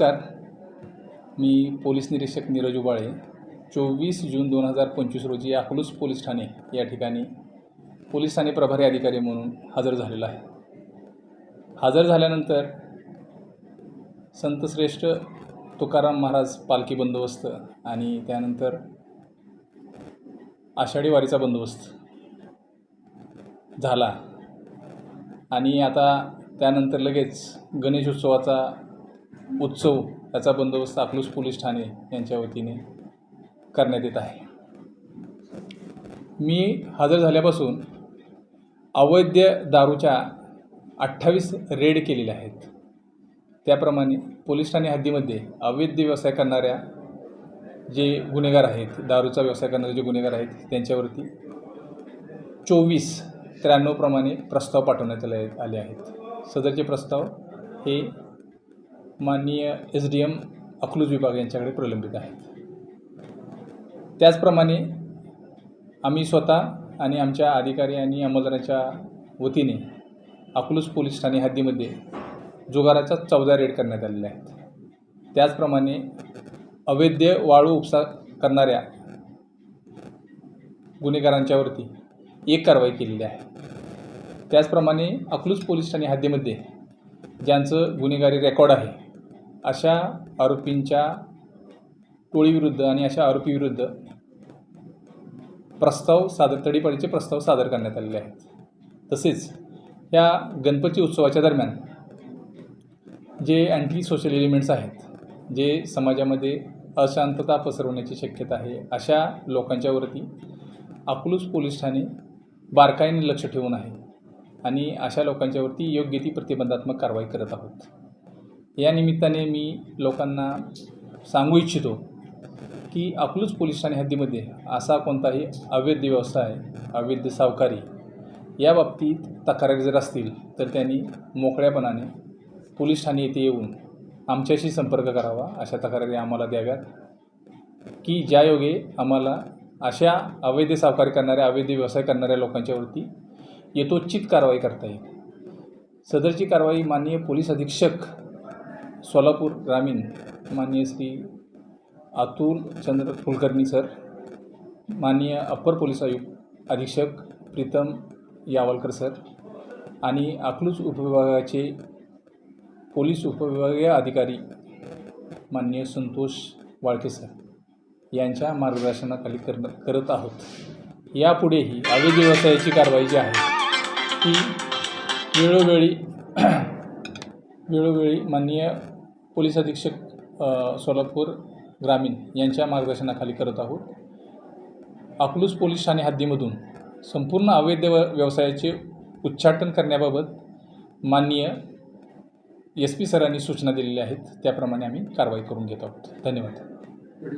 नमस्कार. मी पोलीस निरीक्षक नीरज उबाळे. चोवीस जून दोन हजार पंचवीस रोजी अकलूज पोलीस ठाणे या ठिकाणी पोलीस ठाणे प्रभारी अधिकारी म्हणून हजर झालेला आहे. हजर झाल्यानंतर संतश्रेष्ठ तुकाराम महाराज पालखी बंदोबस्त आणि त्यानंतर आषाढी वारीचा बंदोबस्त झाला. आणि आता त्यानंतर लगेच गणेशोत्सवाचा उत्सव याचा बंदोबस्त अकलूज पोलीस ठाणे यांच्या वतीने करण्यात येत आहे. मी हजर झाल्यापासून अवैध दारूच्या अठ्ठावीस रेड केलेल्या आहेत. त्याप्रमाणे पोलीस ठाणे हद्दीमध्ये अवैध व्यवसाय करणाऱ्या जे गुन्हेगार आहेत दारूचा व्यवसाय करणारे जे गुन्हेगार आहेत त्यांच्यावरती चोवीस त्र्याण्णवप्रमाणे प्रस्ताव पाठवण्यात आले आले आहेत. सदरचे प्रस्ताव हे माननीय एस डी एम अकलूज विभाग यांच्याकडे प्रलंबित आहेत. त्याचप्रमाणे आम्ही स्वतः आणि आमच्या अधिकारी आणि अंमलदाराच्या वतीने अकलूज पोलीस ठाणे हद्दीमध्ये जुगाराच्या चौदा रेड करण्यात आलेल्या आहेत. त्याचप्रमाणे अवैध वाळू उपसा करणाऱ्या गुन्हेगारांच्यावरती एक कारवाई केलेली आहे. त्याचप्रमाणे अकलूज पोलीस ठाणे हद्दीमध्ये ज्यांचं गुन्हेगारी रेकॉर्ड आहे अशा आरोपींच्या टोळीविरुद्ध आणि अशा आरोपीविरुद्ध प्रस्ताव सादर तडीपाडीचे प्रस्ताव सादर करण्यात आलेले आहेत. तसेच या गणपती उत्सवाच्या दरम्यान जे अँटी सोशल एलिमेंट्स आहेत जे समाजामध्ये अशांतता पसरवण्याची शक्यता आहे अशा लोकांच्यावरती अकलूज पोलीस ठाणे बारकाईने लक्ष ठेवून आहे आणि अशा लोकांच्यावरती योग्य ती प्रतिबंधात्मक कारवाई करत आहोत. या निमित्ताने मी लोकांना सांगू इच्छितो की अकलूज पोलीस ठाणे हद्दीमध्ये असा कोणताही अवैध व्यवसाय अवैध सावकारी या बाबतीत तक्रारी जर असतील तर त्यांनी मोकळ्यापणाने पोलीस ठाणे येथे येऊन आमच्याशी संपर्क करावा अशा तक्रारी आम्हाला द्याव्यात. की ज्यायोगे आम्हाला अशा अवैध सावकारी करणाऱ्या अवैध व्यवसाय करणाऱ्या लोकांच्यावरती यथोचित कारवाई करता येईल. सदरची कारवाई माननीय पोलीस अधीक्षक सोलापूर ग्रामीण माननीय श्री अतुल चंद्र कुलकर्णी सर माननीय अप्पर पोलीस आयुक्त अधीक्षक प्रीतम यावलकर सर आणि अकलूज उपविभागाचे पोलीस उपविभागीय अधिकारी माननीय संतोष वाळके सर यांच्या मार्गदर्शनाखाली कर करत आहोत. यापुढेही अवैध व्यवसायाची कारवाई जी आहे ती वेळोवेळी वेळोवेळी माननीय पोलीस अधीक्षक सोलापूर ग्रामीण यांच्या मार्गदर्शनाखाली करत आहोत. अकलूज पोलीस ठाणे हद्दीमधून संपूर्ण अवैध व्यवसायाचे उच्चाटन करण्याबाबत माननीय एस पी सरांनी सूचना दिलेल्या आहेत. त्याप्रमाणे आम्ही कारवाई करून घेत आहोत. धन्यवाद.